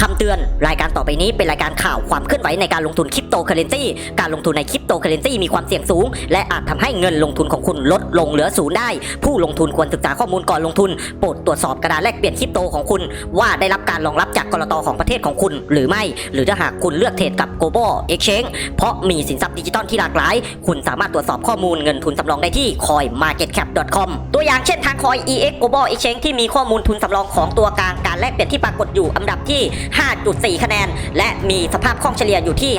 คำเตือน รายการต่อไปนี้เป็นรายการข่าวความเคลื่อนไหวในการลงทุนคริปโตเคอเรนซีการลงทุนในคริป โตเคเรนซีมีความเสี่ยงสูง และอาจทำให้เงินลงทุนของคุณลดลงเหลือศูนย์ได้ ผู้ลงทุนควรศึกษาข้อมูลก่อนลงทุน โปรดตรวจสอบกระดานแลกเปลี่ยนคริปโตของคุณ ว่าได้รับการรองรับจากกรตของประเทศของคุณ หรือไม่ หรือถ้าหากคุณเลือกเทรดกับ global exchange เพราะมีสินทรัพย์ดิจิตอลที่หลากหลาย คุณสามารถตรวจสอบข้อมูลเงินทุนสำรองได้ที่ coinmarketcap.com ตัวอย่างเช่นทาง coin ex global exchange ที่มีข้อมูลทุนสำรองของตัวกลางการแลกเปลี่ยนที่ปรากฏอยู่อันดับที่ 5.4 คะแนน และมีสภาพคล่องเฉลี่ยอยู่ที่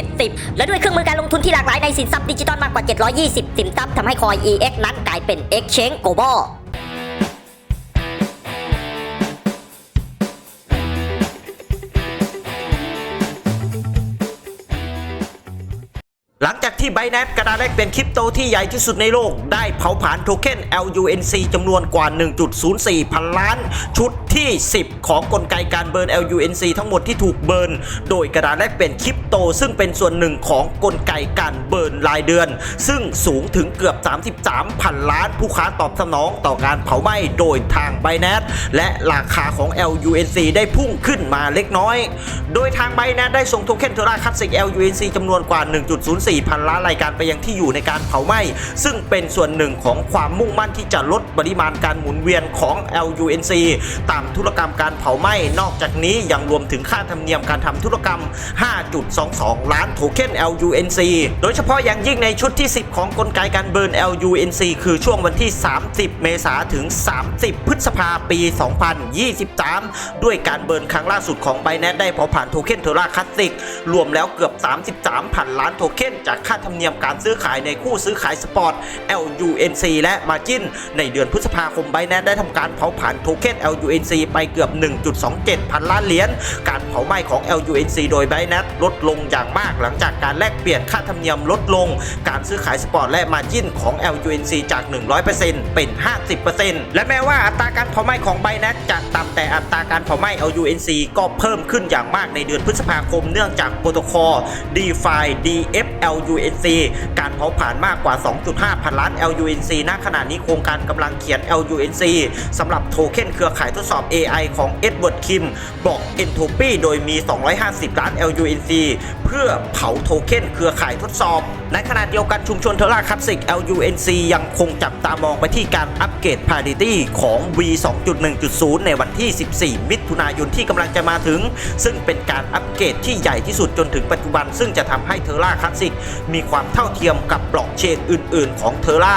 570 และด้วยเครื่องมือการลงทุนที่หลากหลายในสินทรัพย์ดิจิตอลมากกว่า 720 สินทรัพย์ทำให้คอย ex นั้นกลายเป็น exchange global หลังจากที่ b บ n a n c e กระดาษแลกเปลี่ยนคริปโตที่ใหญ่ที่สุดในโลก ได้เผาผลาญโทเค็น LUNC จำนวนกว่า 1.04 พันล้าน ชุดที่ 10 ของกลไกการเบิร์น LUNC ทั้งหมดที่ถูกเบิร์น โดยกระดาษแลกเปลี่ยนคริปโต ซึ่งเป็นส่วนหนึ่งของกลไกการเบิร์นรายเดือน ซึ่งสูงถึงเกือบ 33 พันล้าน ผู้ค้าตอบสนองต่อการเผาไหม้โดยทาง b บ n a n c e และราคาของ LUNC ได้พุ่งขึ้นมาเล็กน้อย โดยทาง b บ n a n c e ได้ส่งโทเค็นเทอร่าคัตสิก LUNC จำนวนกว่า 1.04พันล้านรายการไปยังที่อยู่ในการเผาไหม้ซึ่งเป็นส่วนหนึ่งของความมุ่งมั่นที่จะลดปริมาณการหมุนเวียนของ LUNC ตามธุรกรรมการเผาไหม้นอกจากนี้ยังรวมถึงค่าธรรมเนียมการทำธุรกรรม 5.22 ล้านโทเค็น LUNC โดยเฉพาะอย่างยิ่งในชุดที่ 10 ของกลไกการเบิร์น LUNC คือช่วงวันที่ 30 เมษาถึง 30 พฤษภาปี 2023 ด้วยการเบิร์นครั้งล่าสุดของ b บ n a n c e ได้เผาผ่านโทเค็นเทอร่าคลาสสิกรวมแล้วเกือบ 33พันล้านโทเค็นจากค่าธรรมเนียมการซื้อขายในคู่ซื้อขายสปอร์ต LUNC และ Margin ในเดือนพฤษภาคม b บ n a n c e ได้ทำการเผาผ่านโทเค็น LUNC ไปเกือบ 1.27 พันล้านเหรียญ การเผาไหม้ของ LUNC โดย b บ n a n c e ลดลงอย่างมากหลังจากการแลกเปลี่ยนค่าธรรมเนียมลดลง การซื้อขายสปอร์ตและ Margin ของ LUNC จาก 100%เป็น 50%และแม้ว่าอัตราการเผาไหม้ของ b บ n a n c e จะต่ำแต่อัตราการเผาไหม้ LUNC ก็เพิ่มขึ้นอย่างมากในเดือนพฤษภาคมเนื่องจากโปรโตคอล DeFi DFL LUNC การเผาผลาญมากกว่า 2.5 พันล้าน LUNC ณขณะนี้โครงการกำลังเขียน LUNC สำหรับโทเค็นเครือข่ายทดสอบ AI ของ Edward Kim บอก Entropy โดยมี 250 ล้าน LUNC เพื่อเผาโทเค็นเครือข่ายทดสอบ ในขณะเดียวกันชุมชนเทอร่าคลาสสิก LUNC ยังคงจับตามองไปที่การอัปเกรด Parity ของ V 2.1.0 ในวันที่ 14 มิถุนายนที่กำลังจะมาถึง ซึ่งเป็นการอัปเกรดที่ใหญ่ที่สุดจนถึงปัจจุบัน ซึ่งจะทำให้เทอร่าคลาสสิกมีความเท่าเทียมกับบล็อกเชนอื่น ๆ ของเทอร่า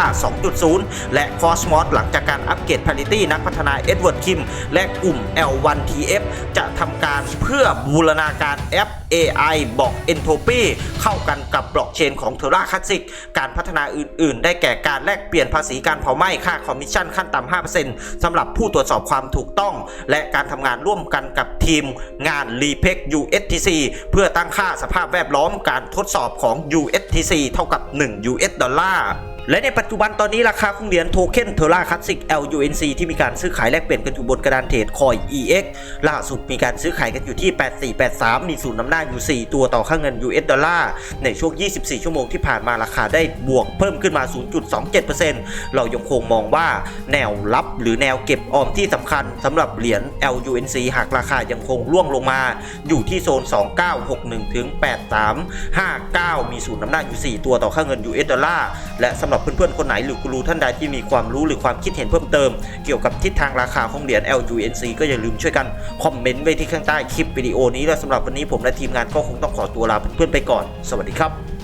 2.0 และ Cosmos หลังจากการอัปเกรด Parity นักพัฒนาเอ็ดเวิร์ดคิมและกลุ่ม L1TF จะทำการเพื่อบูรณาการแอป AI บอก Entropy เข้ากันกับบล็อกเชนของเทอร่าคลาสสิกการพัฒนาอื่น ๆ ได้แก่การแลกเปลี่ยนภาษีการเผาไหม้ค่าคอมมิชชั่นขั้นต่ำ 5%สำหรับผู้ตรวจสอบความถูกต้อง และการทำงานร่วมกันกับทีมงาน r e p e c USTC เพื่อตั้งค่าสภาพแวดล้อมการทดสอบของ USTC เท่ากับ 1 US ดอลลาร์ และในปัจจุบันตอนนี้ราคาของเหรียญโทเค็นเทอร่าคลาสสิก LUNC ที่มีการซื้อขายแลกเปลี่ยนกันอยู่บนกระดานเทรดคอย EX ล่าสุดมีการซื้อขายกันอยู่ที่ 8483 มีศูนย์นำหน้าอยู่ 4 ตัวต่อค่าเงิน US ดอลลาร์ในช่วง 24 ชั่วโมงที่ผ่านมาราคาได้บวกเพิ่มขึ้นมา 0.27%เรายังคงมองว่าแนวรับหรือแนวเก็บออมที่สำคัญสำหรับเหรียญ LUNC หากราคายังคงร่วงลงมาอยู่ที่โซน 2961ถึง8359 มีศูนย์นำหน้าอยู่ 4 ตัวต่อค่าเงิน US ดอลลาร์และสำหรับเพื่อนๆ คนไหนหรือกูรูท่านใดที่มีความรู้หรือความคิดเห็นเพิ่มเติม เกี่ยวกับทิศทางราคาของเหรียญ LUNC ก็อย่าลืมช่วยกันคอมเมนต์ไว้ที่ข้างใต้คลิปวิดีโอนี้และสำหรับวันนี้ผมและทีมงานก็คงต้องขอตัวลาเพื่อนๆไปก่อน สวัสดีครับ